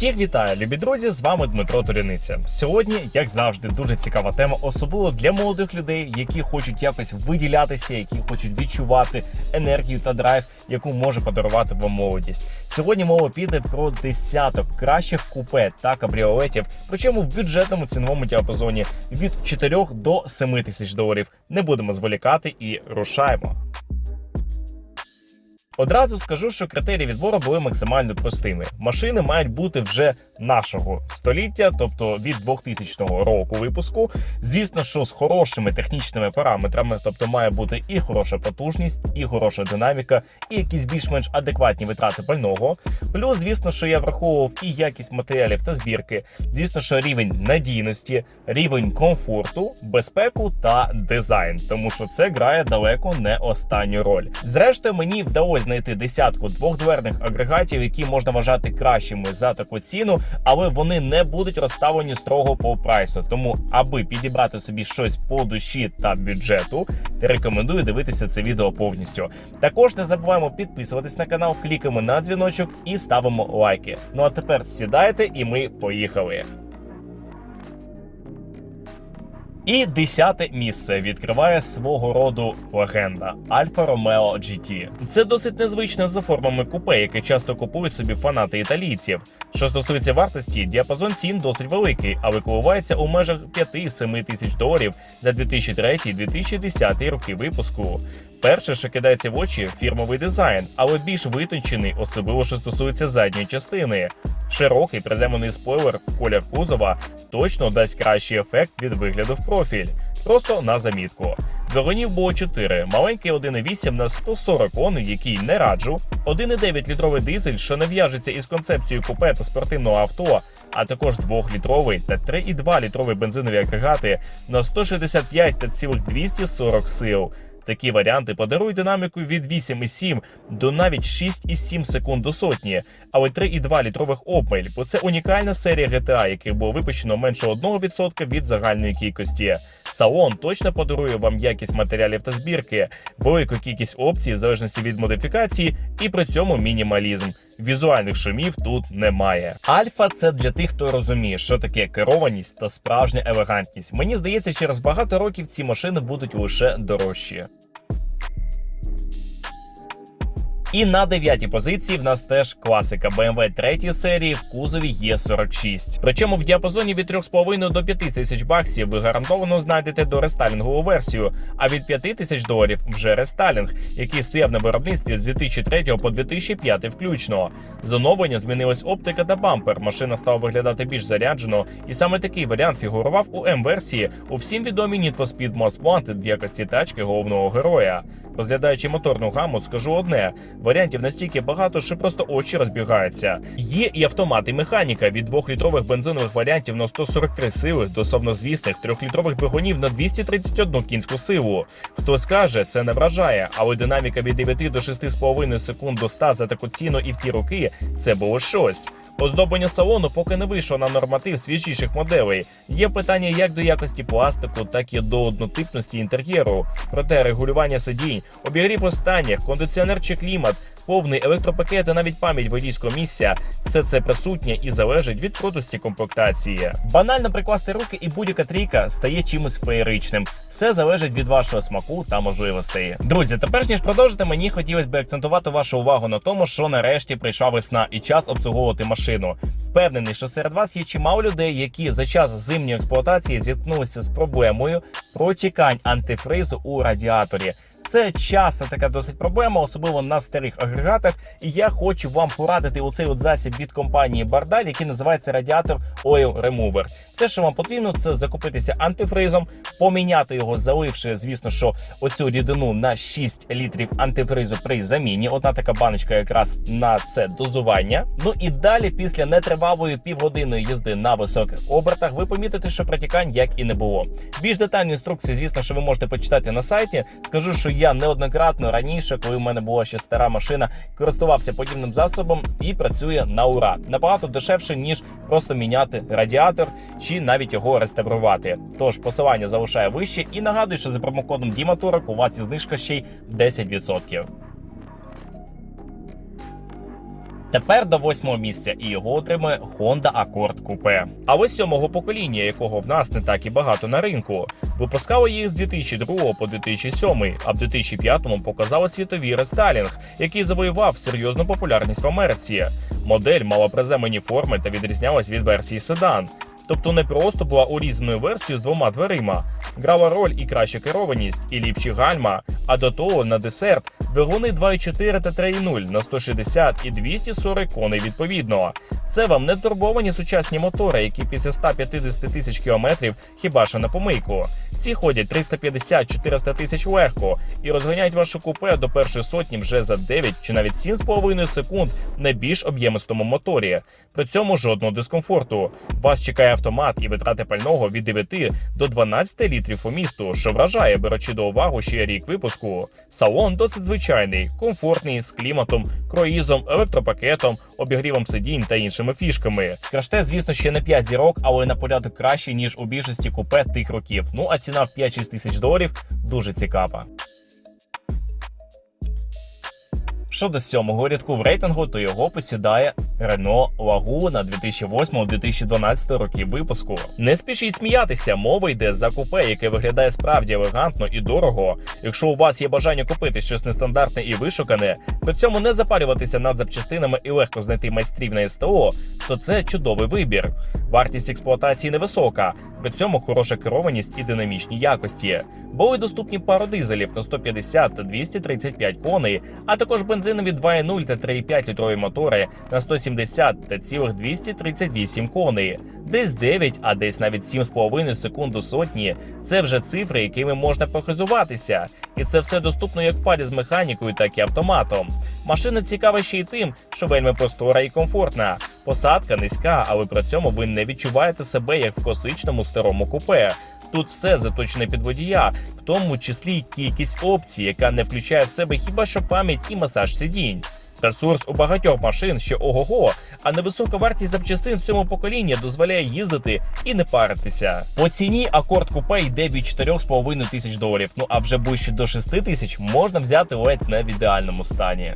Всіх вітаю, любі друзі! З вами Дмитро Туряниця. Сьогодні, як завжди, дуже цікава тема, особливо для молодих людей, які хочуть якось виділятися, які хочуть відчувати енергію та драйв, яку може подарувати вам молодість. Сьогодні мова піде про десяток кращих купе та кабріолетів, причому в бюджетному ціновому діапазоні від 4 до 7 тисяч доларів. Не будемо зволікати і рушаємо. Одразу скажу, що критерії відбору були максимально простими. Машини мають бути вже нашого століття, тобто від 2000 року випуску. Звісно, що з хорошими технічними параметрами, тобто має бути і хороша потужність, і хороша динаміка, і якісь більш-менш адекватні витрати пального. Плюс, звісно, що я враховував і якість матеріалів та збірки. Звісно, що рівень надійності, рівень комфорту, безпеку та дизайн, тому що це грає далеко не останню роль. Зрештою, мені вдалося знайти десятку двохдверних агрегатів, які можна вважати кращими за таку ціну, але вони не будуть розставлені строго по прайсу. Тому, аби підібрати собі щось по душі та бюджету, рекомендую дивитися це відео повністю. Також не забуваємо підписуватись на канал, клікаємо на дзвіночок і ставимо лайки. Ну а тепер сідайте, і ми поїхали. І десяте місце відкриває свого роду легенда Альфа Ромео GT. Це досить незвичне за формами купе, яке часто купують собі фанати італійців. Що стосується вартості, діапазон цін досить великий, але коливається у межах 5-7 тисяч доларів за 2003-2010 роки випуску. Перше, що кидається в очі, фірмовий дизайн, але більш витончений, особливо що стосується задньої частини. Широкий приземлений спойлер в колір кузова точно дасть кращий ефект від вигляду в профіль. Просто на замітку. Двигунів було 4, маленький 1,8 на 140 коней, який не раджу, 1,9 літровий дизель, що не в'яжеться із концепцією купе та спортивного авто, а також 2-літровий та 3,2 літровий бензинові агрегати на 165 та цілих 240 сил. Такі варіанти подарують динаміку від 8,7 до навіть 6,7 секунд до сотні, але 3,2 літрових обмель, бо це унікальна серія GTA, яких було випущено менше 1% від загальної кількості. Салон точно подарує вам якість матеріалів та збірки, велику кількість опцій в залежності від модифікації, і при цьому мінімалізм. Візуальних шумів тут немає. Альфа це для тих, хто розуміє, що таке керованість та справжня елегантність. Мені здається, через багато років ці машини будуть лише дорожчі. І на дев'ятій позиції в нас теж класика BMW 3 серії в кузові Е46. Причому в діапазоні від 3,5 до 5 тисяч баксів ви гарантовано знайдете до рестайлінгову версію, а від 5 тисяч доларів вже рестайлінг, який стояв на виробництві з 2003 по 2005 включно. З оновлення змінилась оптика та бампер. Машина стала виглядати більш заряджено, і саме такий варіант фігурував у М-версії у всім відомій Need for Speed Most Wanted в якості тачки головного героя. Розглядаючи моторну гаму, скажу одне: варіантів настільки багато, що просто очі розбігаються. Є і автомат, і механіка від 2-літрових бензинових варіантів на 143 сили до совнозвісних 3-літрових двигунів на 231 кінську силу. Хтось каже, це не вражає, але динаміка від 9 до 6,5 секунд до 100 за таку ціну і в ті роки це було щось. Оздоблення салону поки не вийшло на норматив свіжіших моделей. Є питання як до якості пластику, так і до однотипності інтер'єру. Проте регулювання сидінь, обігрів останніх, кондиціонер чи клімат, повний електропакет і навіть пам'ять водійського місця все це присутнє і залежить від крутості комплектації. Банально прикласти руки і будь-яка трійка стає чимось феєричним. Все залежить від вашого смаку та можливостей. Друзі, тепер ніж продовжити, мені хотілося б акцентувати вашу увагу на тому, що нарешті прийшла весна і час обслуговувати машину. Впевнений, що серед вас є чимало людей, які за час зимньої експлуатації зіткнулися з проблемою протікань антифризу у радіаторі. Це часто така досить проблема, особливо на старих агрегатах. І я хочу вам порадити оцей от засіб від компанії Бардаль, який називається радіатор Oil Remover. Все, що вам потрібно, це закупитися антифризом, поміняти його, заливши, звісно, що оцю рідину на 6 літрів антифризу при заміні. Одна така баночка якраз на це дозування. Ну і далі, після нетривалої півгодинної їзди на високих обертах, ви помітите, що протікань як і не було. Більш детальні інструкції, звісно, що ви можете почитати на сайті. Скажу, що я неоднократно раніше, коли в мене була ще стара машина, користувався подібним засобом і працює на ура. Набагато дешевше ніж просто міняти радіатор чи навіть його реставрувати. Тож посилання залишаю вище і нагадую, що за промокодом Діматорок у вас є знижка ще й 10%. Тепер до восьмого місця і його отримує Honda Accord Coupe. А ось сьомого покоління, якого в нас не так і багато на ринку, випускали їх з 2002 по 2007, а в 2005 показали світовий рестайлінг, який завоював серйозну популярність в Америці. Модель мала приземлені форми та відрізнялась від версії седан. Тобто не просто була урізаною версією з двома дверима, грала роль і краща керованість, і ліпші гальма. А до того на десерт двигуни 2.4 та 3.0 на 160 і 240 коней відповідно. Це вам не турбовані сучасні мотори, які після 150 тисяч кілометрів хіба що на помийку. Ці ходять 350-400 тисяч легко і розганяють вашу купе до першої сотні вже за 9 чи навіть 7,5 секунд на більш об'ємистому моторі. При цьому жодного дискомфорту. Вас чекає автомат і витрати пального від 9 до 12 літрів по місту, що вражає, беручи до уваги ще рік випуску. Салон досить звичайний, комфортний, з кліматом, круїзом, електропакетом, обігрівом сидінь та іншими фішками. Краште, звісно, ще не 5 зірок, але на порядок кращий, ніж у більшості купе тих років. Ну а ціна в 5-6 тисяч доларів дуже цікава. Щодо сьомого рядку в рейтингу, то його посідає Renault Laguna 2008-2012 років випуску. Не спішіть сміятися, мова йде за купе, яке виглядає справді елегантно і дорого. Якщо у вас є бажання купити щось нестандартне і вишукане, при цьому не запалюватися над запчастинами і легко знайти майстрів на СТО, то це чудовий вибір. Вартість експлуатації невисока, при цьому хороша керованість і динамічні якості. Були доступні пару дизелів на 150 та 235 коней, а також бензинові 2.0 та 3.5 літрові мотори на 170 та цілих 238 коней. Десь 9, а десь навіть 7,5 секунд до сотні. Це вже цифри, якими можна похизуватися. І це все доступно як в парі з механікою, так і автоматом. Машина цікава ще й тим, що вельми простора і комфортна. Посадка низька, але при цьому ви не відчуваєте себе як в класичному старому купе. Тут все заточене під водія, в тому числі кількість опцій, яка не включає в себе хіба що пам'ять і масаж сидінь. Ресурс у багатьох машин ще ого-го, а невисока вартість запчастин в цьому поколінні дозволяє їздити і не паритися. По ціні акорд купе йде від 4,5 тисяч доларів. Ну а вже ближче до 6 тисяч можна взяти ледь не в ідеальному стані.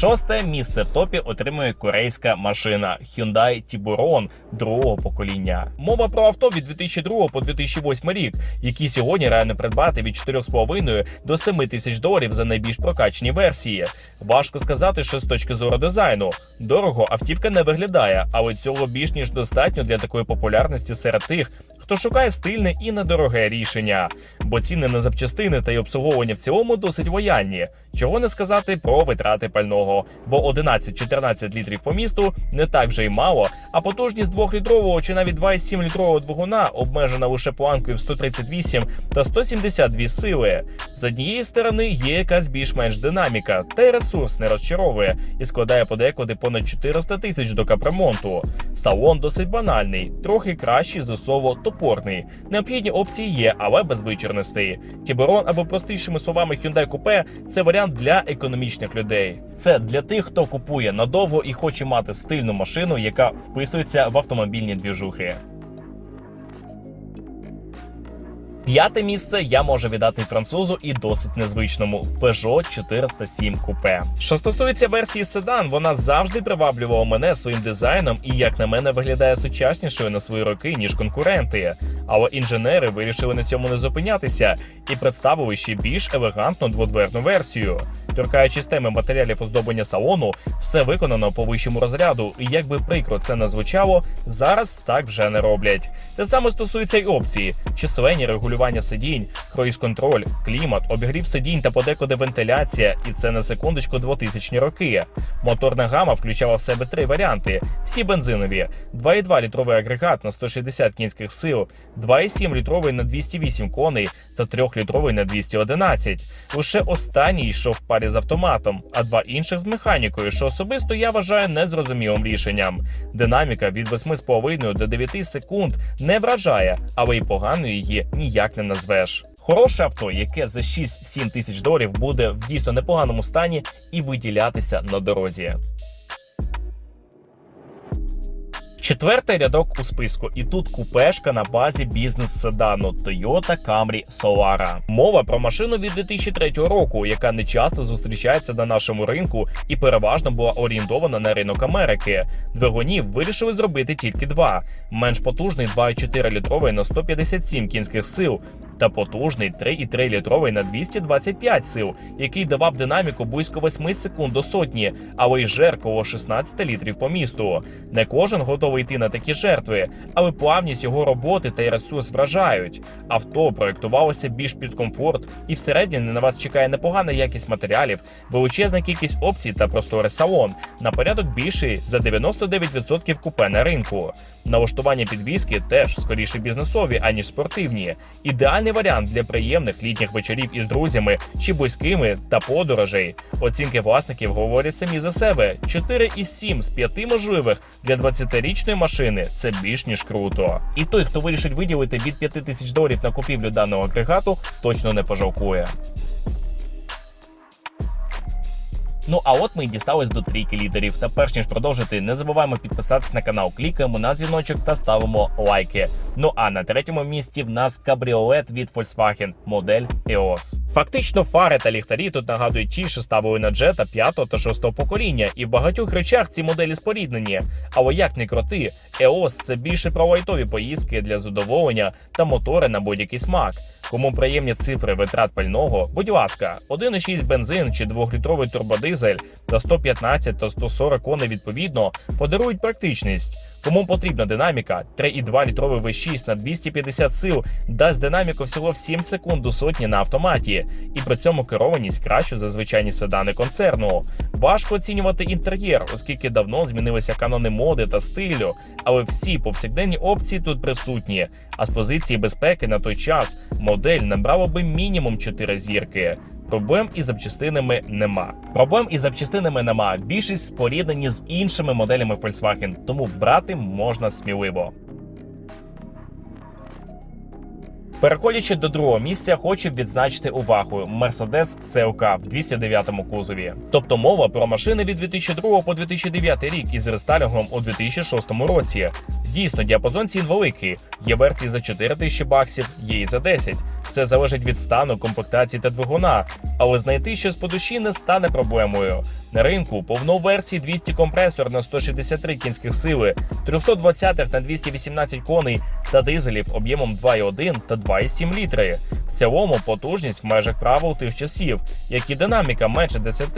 Шосте місце в топі отримує корейська машина Hyundai Tiburon другого покоління. Мова про авто від 2002 по 2008 рік, які сьогодні реально придбати від 4,5 до 7 тисяч доларів за найбільш прокачені версії. Важко сказати, що з точки зору дизайну дорого автівка не виглядає, але цього більш ніж достатньо для такої популярності серед тих, хто шукає стильне і недороге рішення, бо ціни на запчастини та й обслуговування в цілому досить лояльні. Чого не сказати про витрати пального, бо 11-14 літрів по місту не так вже й мало, а потужність 2-літрового чи навіть 2,7 літрового двигуна обмежена лише планкою в 138 та 172 сили. З однієї сторони є якась більш-менш динаміка, та й ресурс не розчаровує і складає подекуди понад 400 тисяч до капремонту. Салон досить банальний, трохи кращий зосово топорний. Необхідні опції є, але без вичерностей. Тіберон або простішими словами Hyundai Coupe – це варіант для економічних людей. Це для тих, хто купує надовго і хоче мати стильну машину, яка вписується в автомобільні двіжухи. П'яте місце я можу віддати французу і досить незвичному Peugeot 407 Coupe. Що стосується версії седан, вона завжди приваблювала мене своїм дизайном і, як на мене, виглядає сучаснішою на свої роки ніж конкуренти. Але інженери вирішили на цьому не зупинятися і представили ще більш елегантну дводверну версію. Торкаючись теми матеріалів оздоблення салону, все виконано по вищому розряду, і як би прикро це не звучало, зараз так вже не роблять. Те саме стосується й опції: численні регулювання сидінь, круїз-контроль, клімат, обігрів сидінь та подекуди вентиляція, і це на секундочку 2000 роки. Моторна гама включала в себе три варіанти: всі бензинові, 2,2 літровий агрегат на 160 кінських сил, 2,7 літровий на 208 коней та 3-літровий на 211. Лише останній йшов в парі з автоматом, а два інших з механікою, що особисто я вважаю незрозумілим рішенням. Динаміка від 8,5 до 9 секунд не вражає, але й поганою її ніяк не назвеш. Хороше авто, яке за 6-7 тисяч доларів буде в дійсно непоганому стані і виділятися на дорозі. Четвертий рядок у списку, і тут купешка на базі бізнес-седану Toyota Camry Solara. Мова про машину від 2003 року, яка не часто зустрічається на нашому ринку і переважно була орієнтована на ринок Америки. Двигунів вирішили зробити тільки два: менш потужний 2,4 літровий на 157 кінських сил. Та потужний 3,3 літровий на 225 сил, який давав динаміку близько 8 секунд до сотні, але й жер коло 16 літрів по місту. Не кожен готовий йти на такі жертви, але плавність його роботи та й ресурс вражають. Авто проектувалося більш під комфорт, і всередині на вас чекає непогана якість матеріалів, величезна кількість опцій та просторий салон. На порядок більший за 99% купе на ринку. Налаштування підвіски теж скоріше бізнесові, аніж спортивні. Ідеальний варіант для приємних літніх вечорів із друзями чи близькими та подорожей. Оцінки власників говорять самі за себе: 4 із 7 з 5 можливих для 20-річної машини це більш ніж круто. І той, хто вирішить виділити від 5 тисяч доларів на купівлю даного агрегату, точно не пожалкує. Ну а от ми і дістались до трійки лідерів. Та перш ніж продовжити, не забуваємо підписатись на канал, клікаємо на дзвіночок та ставимо лайки. Ну а на третьому місці в нас кабріолет від Volkswagen, модель EOS. Фактично, фари та ліхтарі тут нагадують ті, що ставили на джета 5 та 6 покоління, і в багатьох речах ці моделі споріднені. Але як не крути, EOS – це більше про лайтові поїздки для задоволення та мотори на будь-який смак. Кому приємні цифри витрат пального, будь ласка, 1,6 бензин чи 2-літровий турбодизель та 115 та 140 коней відповідно подарують практичність. Кому потрібна динаміка, 3,2 літровий V6 на 250 сил дасть динаміку всього в 7 секунд до сотні на автоматі, і при цьому керованість кращу за звичайні седани концерну. Важко оцінювати інтер'єр, оскільки давно змінилися канони моди та стилю, але всі повсякденні опції тут присутні. А з позиції безпеки на той час модель набрала би мінімум 4 зірки. Проблем із запчастинами нема. Проблем із запчастинами нема. Більшість споріднені з іншими моделями Volkswagen, тому брати можна сміливо. Переходячи до другого місця, хочу відзначити увагу Mercedes CLK в 209-му кузові. Тобто мова про машини від 2002 по 2009 рік із рестайлінгом у 2006 році. Дійсно, діапазон цін великий. Є версії за 4 тисячі баксів, є і за 10. Все залежить від стану, комплектації та двигуна, але знайти щось по душі не стане проблемою. На ринку повно версії 200 компресор на 163 кінських сили, 320 на 218 коней та дизелів об'ємом 2,1 та 2,7 літри. В цілому потужність в межах правил тих часів, як і динаміка менше 10,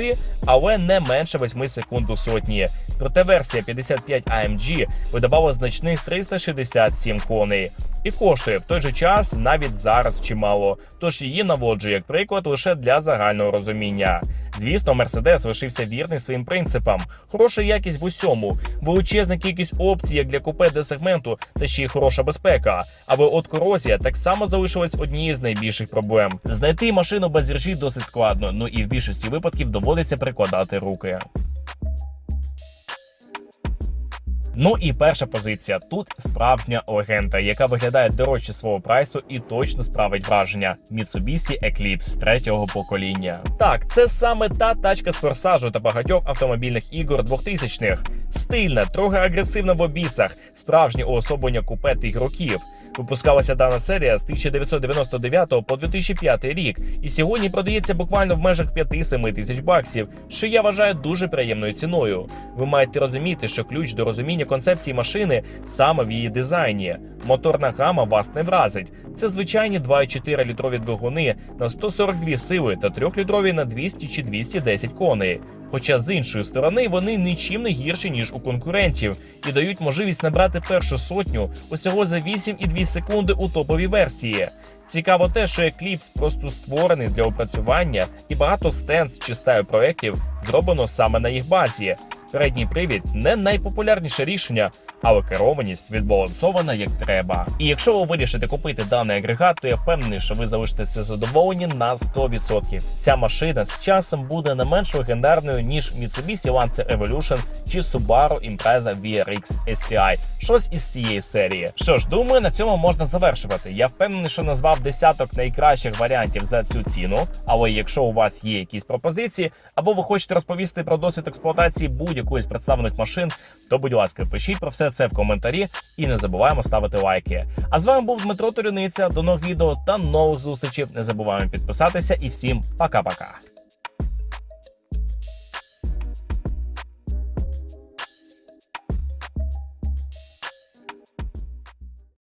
але не менше 8 секунд до сотні. Проте версія 55 AMG видавала значних 367 коней. І коштує в той же час навіть зараз чимало, тож її наводжу як приклад лише для загального розуміння. Звісно, Мерседес лишився вірний своїм принципам, хороша якість в усьому, величезна кількість опцій як для купе Д сегменту та ще й хороша безпека. Але от корозія так само залишилась однією з найбільших проблем. Знайти машину без ржі досить складно, ну і в більшості випадків доводиться прикладати руки. Ну і перша позиція. Тут справжня легенда, яка виглядає дорожче свого прайсу і точно справить враження. Mitsubishi Eclipse третього покоління. Так, це саме та тачка з форсажу та багатьох автомобільних ігор 2000-х. Стильна, трохи агресивна в обісах, справжнє уособлення купе тих років. Випускалася дана серія з 1999 по 2005 рік, і сьогодні продається буквально в межах 5-7 тисяч баксів, що я вважаю дуже приємною ціною. Ви маєте розуміти, що ключ до розуміння концепції машини саме в її дизайні. Моторна гама вас не вразить. Це звичайні 2,4 літрові двигуни на 142 сили та 3-літрові на 200 чи 210 коней. Хоча з іншої сторони вони нічим не гірші ніж у конкурентів і дають можливість набрати першу сотню усього за 8,2 секунди у топовій версії. Цікаво те, що Eclipse просто створений для опрацювання, і багато стенс чи стаю проєктів зроблено саме на їх базі. Передній привід не найпопулярніше рішення, але керованість відбалансована як треба. І якщо ви вирішите купити даний агрегат, то я впевнений, що ви залишитеся задоволені на 100%. Ця машина з часом буде не менш легендарною ніж Mitsubishi Lancer Evolution чи Subaru Impreza VRX STI. Щось із цієї серії. Що ж, думаю, на цьому можна завершувати. Я впевнений, що назвав десяток найкращих варіантів за цю ціну. Але якщо у вас є якісь пропозиції, або ви хочете розповісти про досвід експлуатації будь-якої з представлених машин, то будь ласка, пишіть про все це в коментарі і не забуваємо ставити лайки. А з вами був Дмитро Турюниця. До нових відео та нових зустрічей. Не забуваємо підписатися і всім пока-пока.